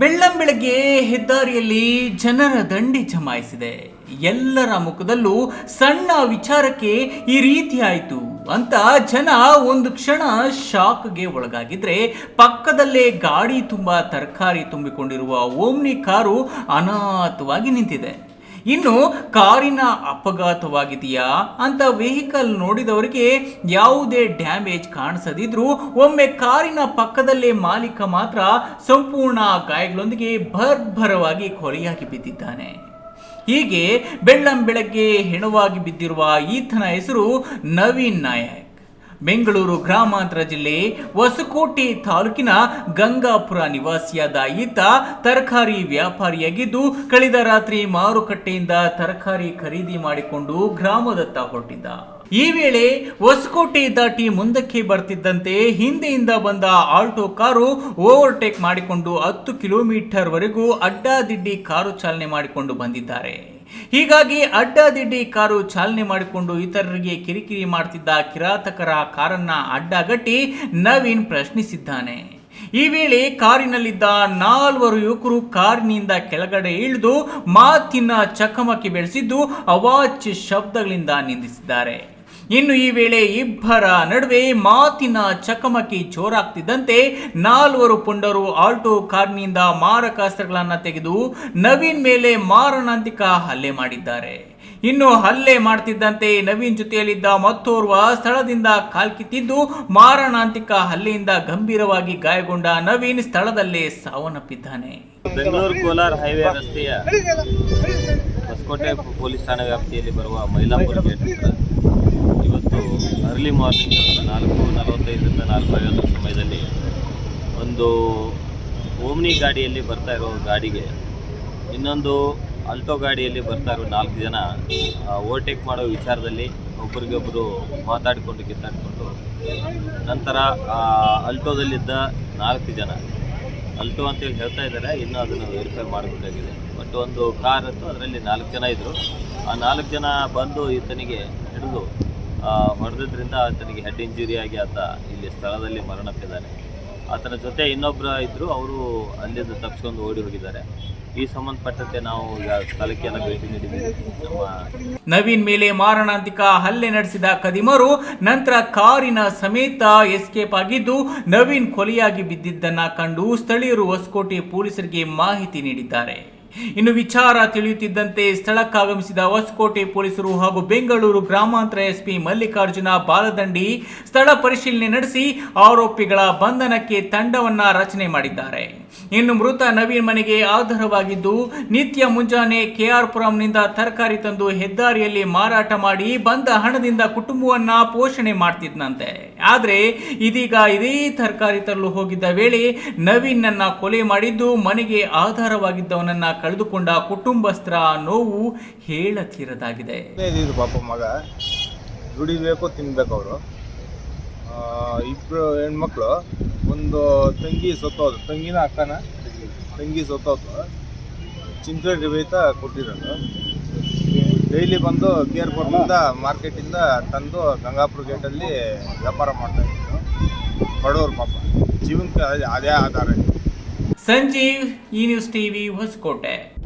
ಬೆಳ್ಳಂಬೆಳಗ್ಗೆ ಹೆದ್ದಾರಿಯಲ್ಲಿ ಜನರ ದಂಡಿ ಜಮಾಯಿಸಿದೆ ಎಲ್ಲರ ಮುಖದಲ್ಲೂ ಸಣ್ಣ ವಿಚಾರಕ್ಕೆ ಈ ರೀತಿ ಆಯಿತು ಅಂತ ಜನ ಒಂದು ಕ್ಷಣ ಶಾಕ್ಗೆ ಒಳಗಾಗಿದ್ರೆ ಪಕ್ಕದಲ್ಲೇ ಗಾಡಿ ತುಂಬ ತರಕಾರಿ ತುಂಬಿಕೊಂಡಿರುವ ಓಮ್ನಿ ಕಾರು ಅನಾಥವಾಗಿ ನಿಂತಿದೆ. ಇನ್ನು ಕಾರಿನ ಅಪಘಾತವಾಗಿದೆಯಾ ಅಂತ ವೆಹಿಕಲ್ ನೋಡಿದವರಿಗೆ ಯಾವುದೇ ಡ್ಯಾಮೇಜ್ ಕಾಣಿಸದಿದ್ರೂ ಒಮ್ಮೆ ಕಾರಿನ ಪಕ್ಕದಲ್ಲೇ ಮಾಲೀಕ ಮಾತ್ರ ಸಂಪೂರ್ಣ ಗಾಯಗಳೊಂದಿಗೆ ಭರ್ಭರವಾಗಿ ಕೊಲೆಯಾಗಿ ಬಿದ್ದಿದ್ದಾನೆ. ಹೀಗೆ ಬೆಳ್ಳಂ ಬೆಳಗ್ಗೆ ಹೆಣವಾಗಿ ಬಿದ್ದಿರುವ ಈತನ ಹೆಸರು ನವೀನ್ ನಾಯಕ್. ಬೆಂಗಳೂರು ಗ್ರಾಮಾಂತರ ಜಿಲ್ಲೆ ಹೊಸಕೋಟೆ ತಾಲೂಕಿನ ಗಂಗಾಪುರ ನಿವಾಸಿಯಾದ ಈತ ತರಕಾರಿ ವ್ಯಾಪಾರಿಯಾಗಿದ್ದು, ಕಳೆದ ರಾತ್ರಿ ಮಾರುಕಟ್ಟೆಯಿಂದ ತರಕಾರಿ ಖರೀದಿ ಮಾಡಿಕೊಂಡು ಗ್ರಾಮದತ್ತ ಹೊರಟಿದ್ದ. ಈ ವೇಳೆ ಹೊಸಕೋಟೆ ದಾಟಿ ಮುಂದಕ್ಕೆ ಬರ್ತಿದ್ದಂತೆ ಹಿಂದೆಯಿಂದ ಬಂದ ಆಲ್ಟೋ ಕಾರು ಓವರ್ಟೇಕ್ ಮಾಡಿಕೊಂಡು ಹತ್ತು ಕಿಲೋಮೀಟರ್ ವರೆಗೂ ಅಡ್ಡಾದಿಡ್ಡಿ ಕಾರು ಚಾಲನೆ ಮಾಡಿಕೊಂಡು ಬಂದಿದ್ದಾರೆ. ಹೀಗಾಗಿ ಅಡ್ಡಾದಿಡ್ಡಿ ಕಾರು ಚಾಲನೆ ಮಾಡಿಕೊಂಡು ಇತರರಿಗೆ ಕಿರಿಕಿರಿ ಮಾಡ್ತಿದ್ದ ಕಿರಾತಕರ ಕಾರನ್ನ ಅಡ್ಡಗಟ್ಟಿ ನವೀನ್ ಪ್ರಶ್ನಿಸಿದ್ದಾನೆ. ಈ ವೇಳೆ ಕಾರಿನಲ್ಲಿದ್ದ ನಾಲ್ವರು ಯುವಕರು ಕಾರಿನಿಂದ ಕೆಳಗಡೆ ಇಳಿದು ಮಾತಿನ ಚಕಮಕಿ ಬೆಳೆಸಿದ್ದು ಅವಾಚ್ಯ ಶಬ್ದಗಳಿಂದ ನಿಂದಿಸಿದ್ದಾರೆ. ಇನ್ನು ಈ ವೇಳೆ ಇಬ್ಬರ ನಡುವೆ ಮಾತಿನ ಚಕಮಕಿ ಚೋರಾಗ್ತಿದ್ದಂತೆ ನಾಲ್ವರು ಪುಂಡರು ಆಲ್ಟೋ ಕಾರ್ನಿಂದ ಮಾರಕಾಸ್ತ್ರಗಳನ್ನು ತೆಗೆದು ನವೀನ್ ಮೇಲೆ ಮಾರಣಾಂತಿಕ ಹಲ್ಲೆ ಮಾಡಿದ್ದಾರೆ. ಇನ್ನು ಹಲ್ಲೆ ಮಾಡ್ತಿದ್ದಂತೆ ನವೀನ್ ಜೊತೆಯಲ್ಲಿದ್ದ ಮತ್ತೋರ್ವ ಸ್ಥಳದಿಂದ ಕಾಲ್ಕಿತ್ತಿದ್ದು ಮಾರಣಾಂತಿಕ ಹಲ್ಲೆಯಿಂದ ಗಂಭೀರವಾಗಿ ಗಾಯಗೊಂಡ ನವೀನ್ ಸ್ಥಳದಲ್ಲೇ ಸಾವನ್ನಪ್ಪಿದ್ದಾನೆ. ಬೆಂಗಳೂರು ಕೋಲಾರ ಹೈವೇ ರಸ್ತೆಯ ಹೊಸಕೋಟೆ ಪೊಲೀಸ್ ಠಾಣೆ ವ್ಯಾಪ್ತಿಯಲ್ಲಿ ಬರುವ ಮೈಲಾಪುರ ಗೇಟ್ ಅರ್ಲಿ ಮಾರ್ನಿಂಗ್ ನಾಲ್ಕು ನಲವತ್ತೈದರಿಂದ ನಾಲ್ಕು ಐವತ್ತು ಸಮಯದಲ್ಲಿ ಒಂದು ಓಮ್ನಿ ಗಾಡಿಯಲ್ಲಿ ಬರ್ತಾ ಇರೋ ಗಾಡಿಗೆ ಇನ್ನೊಂದು ಅಲ್ಟೋ ಗಾಡಿಯಲ್ಲಿ ಬರ್ತಾ ಇರೋ ನಾಲ್ಕು ಜನ ಓವರ್ಟೇಕ್ ಮಾಡೋ ವಿಚಾರದಲ್ಲಿ ಒಬ್ಬರಿಗೊಬ್ಬರು ಮಾತಾಡಿಕೊಂಡು ಕಿತ್ತಾಡಿಕೊಂಡು ನಂತರ, ಆ ಅಲ್ಟೋದಲ್ಲಿದ್ದ ನಾಲ್ಕು ಜನ. ಅಲ್ಟೋ ಅಂತೇಳಿ ಹೇಳ್ತಾ ಇದ್ದಾರೆ, ಇನ್ನೂ ಅದನ್ನು ವೆರಿಫೈ ಮಾಡಬೇಕಾಗಿದೆ. ಬಟ್ ಒಂದು ಕಾರ್ ಅಂತೂ ಅದರಲ್ಲಿ ನಾಲ್ಕು ಜನ ಇದ್ದರು ಆ ನಾಲ್ಕು ಜನ ಬಂದು ಈತನಿಗೆ ಹಿಡಿದು ಹೊಡೆದಿದ್ದರಿಂದ ಆತನಿಗೆ ಹೆಡ್ ಇಂಜುರಿ ಆಗಿ ಆತ ಇಲ್ಲಿ ಸ್ಥಳದಲ್ಲಿ ಮರಣಪ್ಪಿದ್ದಾನೆ ಆತನ ಜೊತೆ ಇನ್ನೊಬ್ಬರು ಇದ್ದರು ಅವರು ಅಲ್ಲಿಂದ ತಪ್ಪಿಸ್ಕೊಂಡು ಓಡಿ ಹೋಗಿದ್ದಾರೆ. ಈ ಸಂಬಂಧಪಟ್ಟಂತೆ ನಾವು ಈಗ ಸ್ಥಳಕ್ಕೆಲ್ಲ ಭೇಟಿ ನೀಡಿದ್ದೀವಿ. ನಮ್ಮ ನವೀನ್ ಮೇಲೆ ಮಾರಣಾಂತಿಕ ಹಲ್ಲೆ ನಡೆಸಿದ ಕದಿಮರು ನಂತರ ಕಾರಿನ ಸಮೇತ ಎಸ್ಕೇಪ್ ಆಗಿದ್ದು, ನವೀನ್ ಕೊಲೆಯಾಗಿ ಬಿದ್ದಿದ್ದನ್ನ ಕಂಡು ಸ್ಥಳೀಯರು ಹೊಸಕೋಟೆ ಪೊಲೀಸರಿಗೆ ಮಾಹಿತಿ ನೀಡಿದ್ದಾರೆ. ಇನ್ನು ವಿಚಾರ ತಿಳಿಯುತ್ತಿದ್ದಂತೆ ಸ್ಥಳಕ್ಕಾಗಮಿಸಿದ ಹೊಸಕೋಟೆ ಪೊಲೀಸರು ಹಾಗೂ ಬೆಂಗಳೂರು ಗ್ರಾಮಾಂತರ ಎಸ್ಪಿ ಮಲ್ಲಿಕಾರ್ಜುನ ಬಾಲದಂಡಿ ಸ್ಥಳ ಪರಿಶೀಲನೆ ನಡೆಸಿ ಆರೋಪಿಗಳ ಬಂಧನಕ್ಕೆ ತಂಡವನ್ನ ರಚನೆ ಮಾಡಿದ್ದಾರೆ. ಇನ್ನು ಮೃತ ನವೀನ್ ಮನೆಗೆ ಆಧಾರವಾಗಿದ್ದು, ನಿತ್ಯ ಮುಂಜಾನೆ ಕೆಆರ್ ಪುರಂನಿಂದ ತರಕಾರಿ ತಂದು ಹೆದ್ದಾರಿಯಲ್ಲಿ ಮಾರಾಟ ಮಾಡಿ ಬಂದ ಹಣದಿಂದ ಕುಟುಂಬವನ್ನ ಪೋಷಣೆ ಮಾಡ್ತಿದ್ನಂತೆ. ಆದ್ರೆ, ಇದೀಗ ಇದೇ ತರಕಾರಿ ತರಲು ಹೋಗಿದ್ದ ವೇಳೆ ನವೀನ್ನನ್ನ ಕೊಲೆ ಮಾಡಿದ್ದು, ಮನೆಗೆ ಆಧಾರವಾಗಿದ್ದವನನ್ನ ಕಳೆದುಕೊಂಡ ಕುಟುಂಬಸ್ಥರ ನೋವು ಹೇಳತೀರದಾಗಿದೆ. ಪಾಪ ಮಗ. ದುಡಿಬೇಕು, ತಿನ್ಬೇಕು ಅವರು. ಇಬ್ಬರು ಹೆಣ್ಮಕ್ಳು, ಒಂದು ತಂಗಿ ಸತ್ತೋದು, ತಂಗಿನ ಅಕ್ಕನ ತಂಗಿ ಸತ್ತೋದು. ಚಿಂತೆ ರೈತ ಕೊಟ್ಟಿರೋದು. ಡೈಲಿ ಬಂದು ಕೇರ್ಪುರದಿಂದ ಮಾರ್ಕೆಟಿಂದ ತಂದು ಗಂಗಾಪುರ ಗೇಟಲ್ಲಿ ವ್ಯಾಪಾರ ಮಾಡ್ತಾ ಇದ್ದರು ಬಡವರು ಪಾಪ. ಜೀವನಕ್ಕೆ ಅದೇ- ಅದೇ ಆಧಾರ ಸಂಜೀವ್, ಈ ನ್ಯೂಸ್ ಟಿವಿ ಹೊಸಕೋಟೆ.